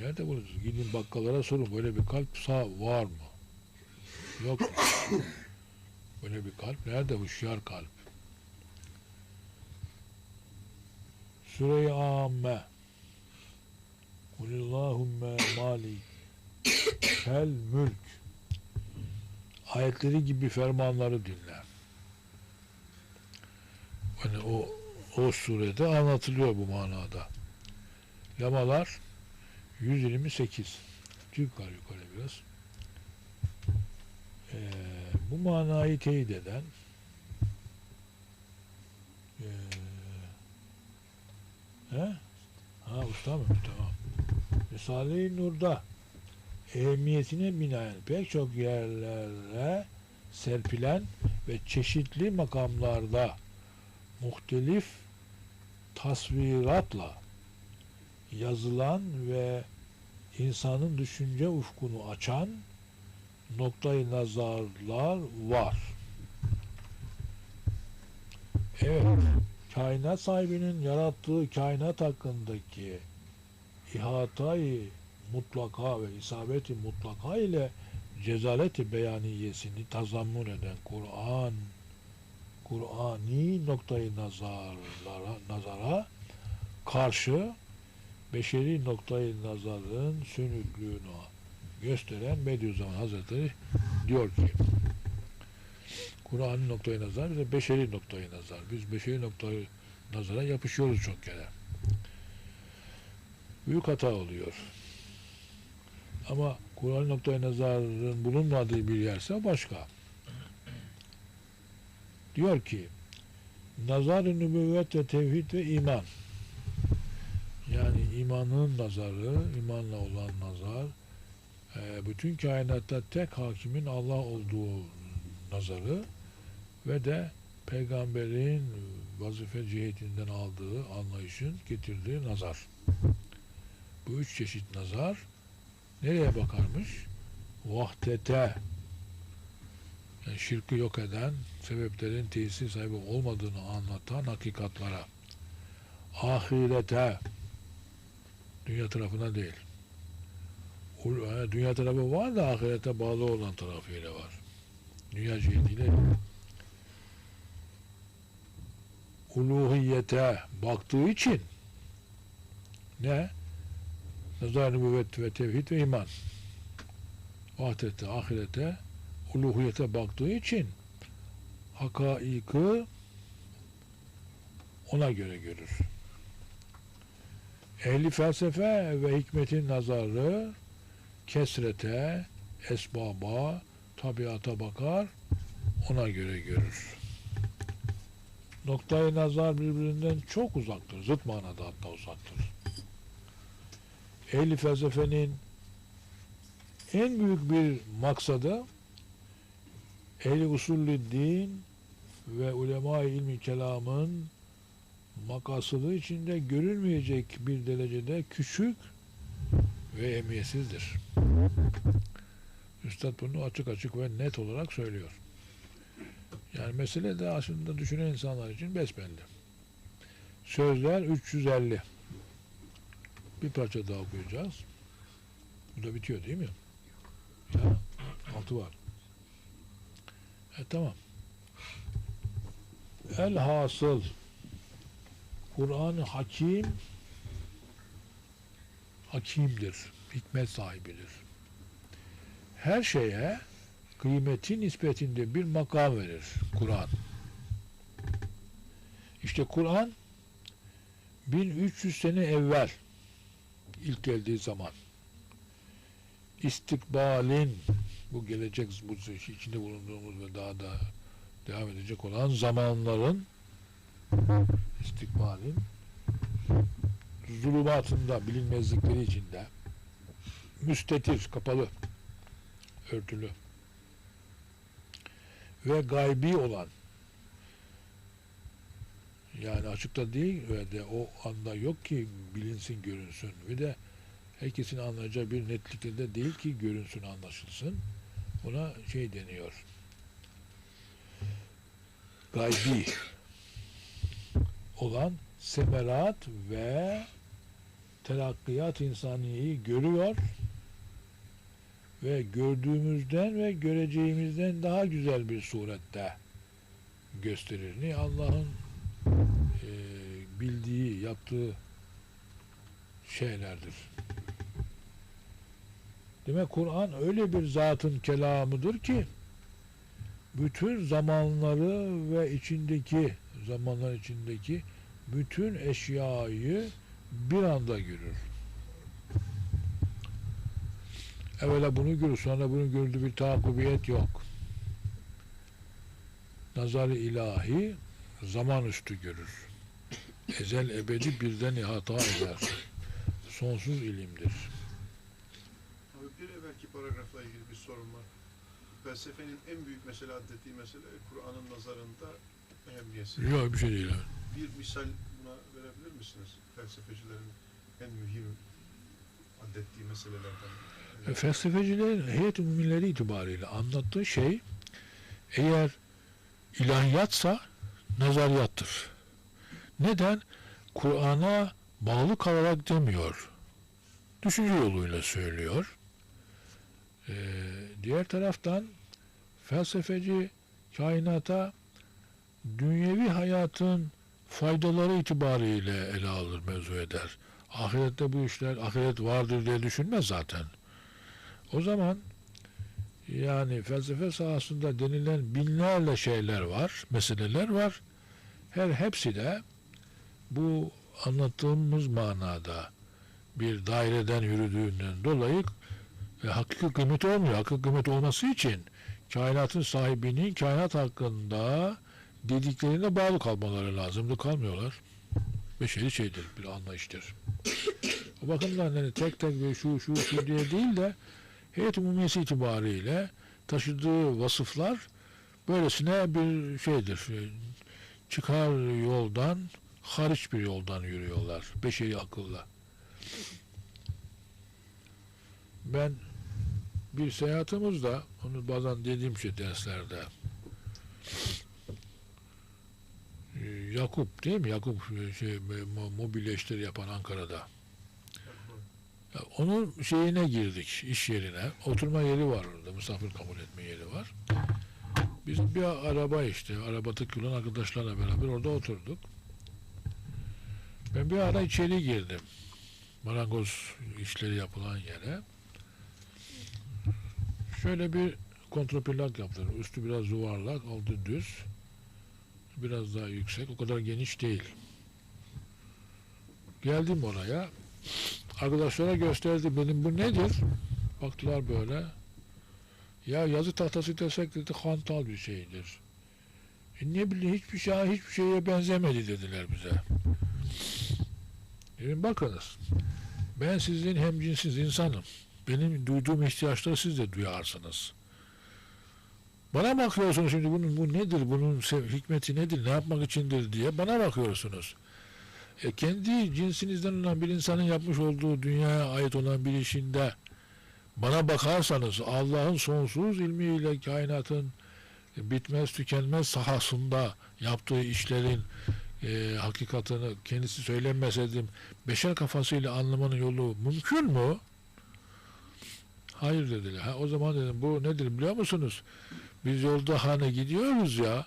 Nerede buluyorsunuz? Gidin bakkallara sorun. Böyle bir kalp sağ var mı? Yok. Böyle bir kalp. Nerede huşyar kalp? Süre-i Amme Kulillahümme mali kel mülk ayetleri gibi fermanları dinler. Hani o o surede anlatılıyor bu manada. Lamalar 128 yukarı yukarı biraz. Ee, bu manayı teyit eden ee, he? Ha usta mı? Tamam. Risale-i Nur'da ehemmiyetine binaen pek çok yerlere serpilen ve çeşitli makamlarda muhtelif tasviratla yazılan ve insanın düşünce ufkunu açan noktayı nazarlar var. Evet, kainat sahibinin yarattığı kainat hakkındaki ihatayı mutlaka ve isabeti mutlaka ile cezaleti beyaniyesini tazammun eden Kur'an Kur'ani noktayı nazarlara, nazara karşı beşeri noktayı nazarın sönüklüğünü gösteren Bediüzzaman Hazretleri diyor ki Kur'an'ın noktayı nazar bize beşeri noktayı nazar. Biz beşeri noktayı nazara yapışıyoruz çok kere. Büyük hata oluyor. Ama Kur'an noktayı nazarın bulunmadığı bir yerse başka. Diyor ki nazar-ı nübüvvet ve tevhid ve iman imanın nazarı, imanla olan nazar e, bütün kainatta tek hakimin Allah olduğu nazarı ve de peygamberin vazife cihetinden aldığı anlayışın getirdiği nazar. Bu üç çeşit nazar nereye bakarmış? Vahdete yani şirki yok eden sebeplerin tesir sahibi olmadığını anlatan hakikatlara ahirete dünya tarafına değil e, dünya tarafı var da ahirete bağlı olan tarafıyla var dünya cihetiyle uluhiyete baktığı için ne? Nazar nübüvvet ve tevhid ve iman. Vahdete, ahirete, uluhiyete baktığı için hakaiki ona göre görür. Ehli felsefe ve hikmetin nazarı kesrete, esbaba, tabiata bakar, ona göre görür. Noktayı nazar birbirinden çok uzaktır. Zıt manada hatta uzaktır. Ehli felsefenin en büyük bir maksadı ehli usulü din ve ulema ilmi kelamın makasıdı içinde görülmeyecek bir derecede küçük ve emniyetsizdir. Üstad bunu açık açık ve net olarak söylüyor. Yani mesele de aslında düşünen insanlar için besbelli. Sözler 350. Bir parça daha okuyacağız. Bu da bitiyor değil mi? Ya, altı var. E tamam. El hasıl Kur'an-ı Hakim hakimdir, hikmet sahibidir. Her şeye kıymeti nispetinde bir makam verir Kur'an. İşte Kur'an 1300 sene evvel ilk geldiği zaman istikbalin bu gelecek bu içinde bulunduğumuz ve daha da devam edecek olan zamanların istikbalin zulümatında bilinmezlikleri içinde müstetir, kapalı örtülü ve gaybi olan yani açıkta değil ve de o anda yok ki bilinsin görünsün ve de herkesin anlayacağı bir netlikte de değil ki görünsün anlaşılsın buna şey deniyor. Gaybi olan semerat ve terakkiyat insaniyeyi görüyor ve gördüğümüzden ve göreceğimizden daha güzel bir surette gösterir. Allah'ın e, bildiği, yaptığı şeylerdir. Demek Kur'an öyle bir zatın kelamıdır ki bütün zamanları ve içindeki zamanlar içindeki bütün eşyayı bir anda görür. Evvela bunu görür, sonra bunu gördü bir takibiyet yok. Nazar-ı ilahi zaman üstü görür. Ezel ebedi birden ihata eder. Sonsuz ilimdir. Abi bir evvelki paragrafla ilgili bir sorun var. Felsefenin en büyük mesele addettiği mesele Kur'an'ın nazarında ehemmiyesi. Yok bir şey değil. Bir misal buna verebilir misiniz? Felsefecilerin en mühim addettiği meselelerden. E, Felsefecilerin heyet müminleri itibariyle anlattığı şey eğer ilahiyatsa nazariyattır. Neden? Kur'an'a bağlı kalarak demiyor. Düşünce yoluyla söylüyor. Ee, diğer taraftan felsefeci kainata dünyevi hayatın faydaları itibariyle ele alır, mevzu eder. Ahirette bu işler ahiret vardır diye düşünmez zaten. O zaman yani felsefe sahasında denilen binlerle şeyler var, meseleler var. Her hepsi de bu anlattığımız manada bir daireden yürüdüğünden dolayı e, hakiki kıymet olmuyor. Hakiki kıymet olması için kainatın sahibinin kainat hakkında dediklerine bağlı kalmaları lazımdı. Kalmıyorlar. Beşeri şeydir, bir anlayıştır. O bakımdan hani tek tek ve şu şu şu diye değil de heyet umumiyesi itibariyle taşıdığı vasıflar böylesine bir şeydir. Çıkar yoldan, hariç bir yoldan yürüyorlar. Beşeri akılla. Ben bir seyahatimizde, onu bazen dediğim şey derslerde, Yakup değil mi? Yakup e, şey, mo- mobilya yapan Ankara'da. Onun şeyine girdik, iş yerine. Oturma yeri var orada, misafir kabul etme yeri var. Biz bir araba işte, arabadaki olan arkadaşlarla beraber orada oturduk. Ben bir ara içeri girdim. Marangoz işleri yapılan yere. Şöyle bir kontrapilak yaptılar. Üstü biraz yuvarlak, altı düz. Biraz daha yüksek, o kadar geniş değil. Geldim oraya. Arkadaşlara gösterdi benim bu nedir? Baktılar böyle. Ya yazı tahtası desek dedi hantal bir şeydir. E ne bileyim hiçbir şey hiçbir şeye benzemedi dediler bize. Dedim bakınız. Ben sizin hemcinsiz insanım. Benim duyduğum ihtiyaçları siz de duyarsınız. Bana bakıyorsunuz şimdi bunun bu nedir, bunun hikmeti nedir, ne yapmak içindir diye bana bakıyorsunuz. E, kendi cinsinizden olan bir insanın yapmış olduğu dünyaya ait olan bir işinde bana bakarsanız Allah'ın sonsuz ilmiyle kainatın bitmez tükenmez sahasında yaptığı işlerin e, hakikatını kendisi söylenmeseydim beşer kafasıyla anlamanın yolu mümkün mü? Hayır dediler. Ha, o zaman dedim bu nedir biliyor musunuz? Biz yolda hani gidiyoruz ya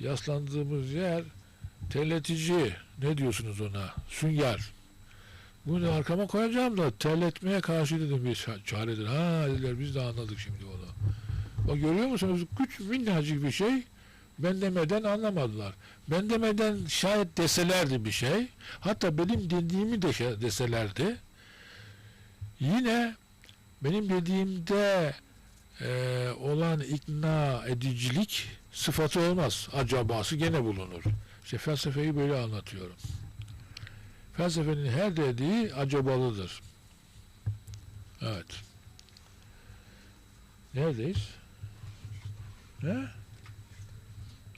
yaslandığımız yer terletici ne diyorsunuz ona? Sünger. Bunu arkama koyacağım da terletmeye karşı dedim bir ça- çaredir. Ha dediler biz de anladık şimdi onu. O görüyor musunuz? Küçük minnacık bir şey. Ben demeden anlamadılar. Ben demeden şayet deselerdi bir şey. Hatta benim dediğimi de deselerdi. Yine benim dediğimde e, olan ikna edicilik sıfatı olmaz. Acabası gene bulunur. İşte felsefeyi böyle anlatıyorum. Felsefenin her dediği acabalıdır. Evet. Neredeyiz? Ne?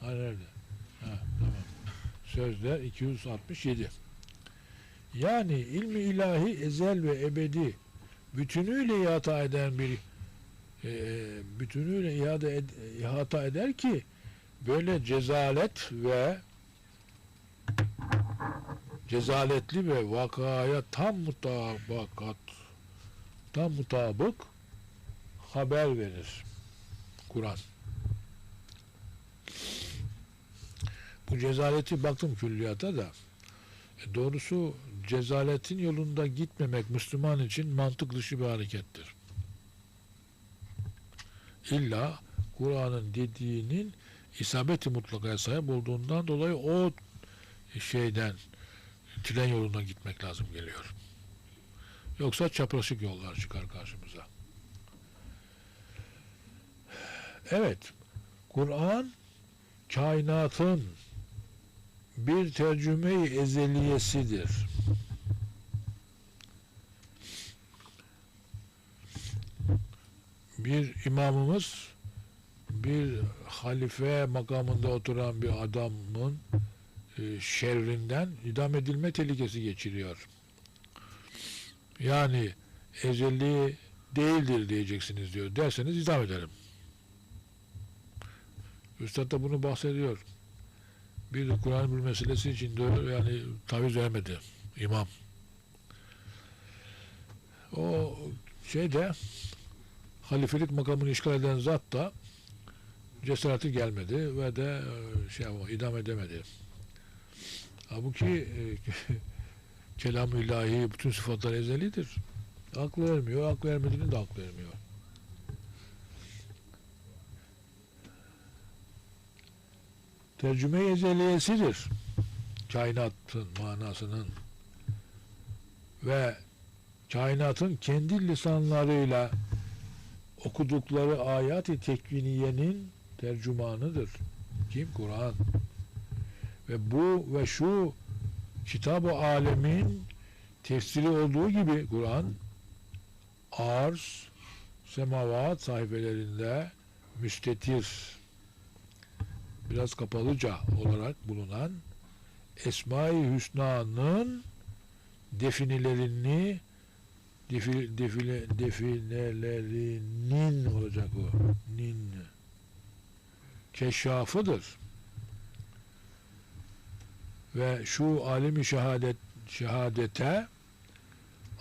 Ha nerede? Ha tamam. Sözler 267. Yani ilmi ilahi ezel ve ebedi bütünüyle ihata eden bir e, bütünüyle iade ed- ihata eder ki böyle cezalet ve cezaletli ve vakaya tam mutabakat tam mutabık haber verir Kur'an. Bu cezaleti baktım külliyata da e, doğrusu cezaletin yolunda gitmemek Müslüman için mantık dışı bir harekettir. İlla Kur'an'ın dediğinin isabeti mutlakaya sahip olduğundan dolayı o şeyden tren yoluna gitmek lazım geliyor. Yoksa çapraşık yollar çıkar karşımıza. Evet, Kur'an kainatın bir tercüme-i ezeliyesidir. Bir imamımız bir halife makamında oturan bir adamın e, şerrinden idam edilme tehlikesi geçiriyor. Yani ezeli değildir diyeceksiniz diyor. Derseniz idam ederim. Üstad da bunu bahsediyor. Bir de Kur'an bir meselesi için de yani taviz vermedi imam. O şeyde halifelik makamını işgal eden zat da cesareti gelmedi ve de e, şey idam edemedi. Halbuki e, kelam-ı ilahi bütün sıfatlar ezelidir. Aklı vermiyor, aklı vermediğini de aklı vermiyor. Tercüme ezeliyesidir. Kainatın manasının ve kainatın kendi lisanlarıyla okudukları ayat-ı tekviniyenin tercümanıdır. Kim? Kur'an. Ve bu ve şu kitab-ı alemin tefsiri olduğu gibi Kur'an arz, semavat sayfelerinde müstetir biraz kapalıca olarak bulunan Esma-i Hüsna'nın definelerini defi, defile, definelerinin olacak o. Nin keşşafıdır. Ve şu alemi şehadet şehadete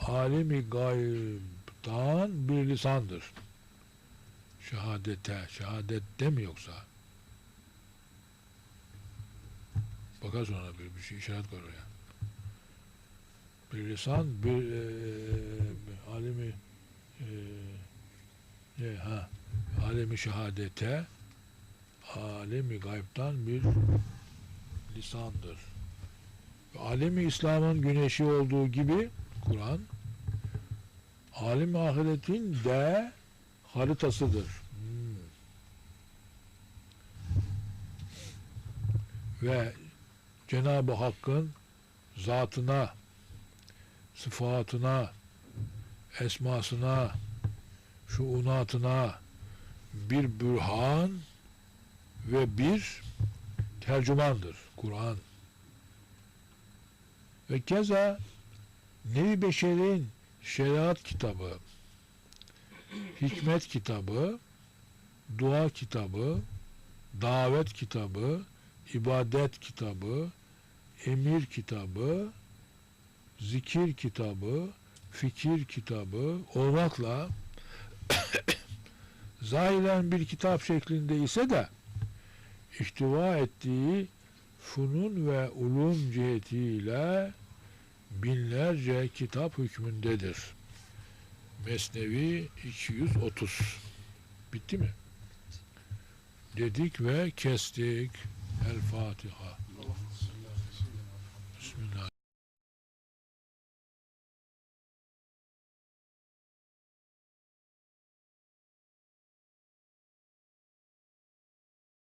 alemi gaybtan bir lisandır. Şehadete, şehadette mi yoksa? Bakar sonra bir, bir şey işaret koy oraya. Bir lisan, bir e, alemi e, ne, ha, alemi şehadete alemi gaybtan bir lisandır. Alemi İslam'ın güneşi olduğu gibi Kur'an alemi ahiretin de haritasıdır. Hmm. Ve Cenab-ı Hakk'ın zatına, sıfatına, esmasına, şuunatına bir bürhan ve bir tercümandır Kur'an. Ve keza Nevi Beşer'in şeriat kitabı, hikmet kitabı, dua kitabı, davet kitabı, ibadet kitabı, emir kitabı, zikir kitabı, fikir kitabı olmakla zahiren bir kitap şeklinde ise de ihtiva ettiği funun ve ulum cihetiyle binlerce kitap hükmündedir. Mesnevi 230 bitti mi? Dedik ve kestik. El Fatiha. Bismillah.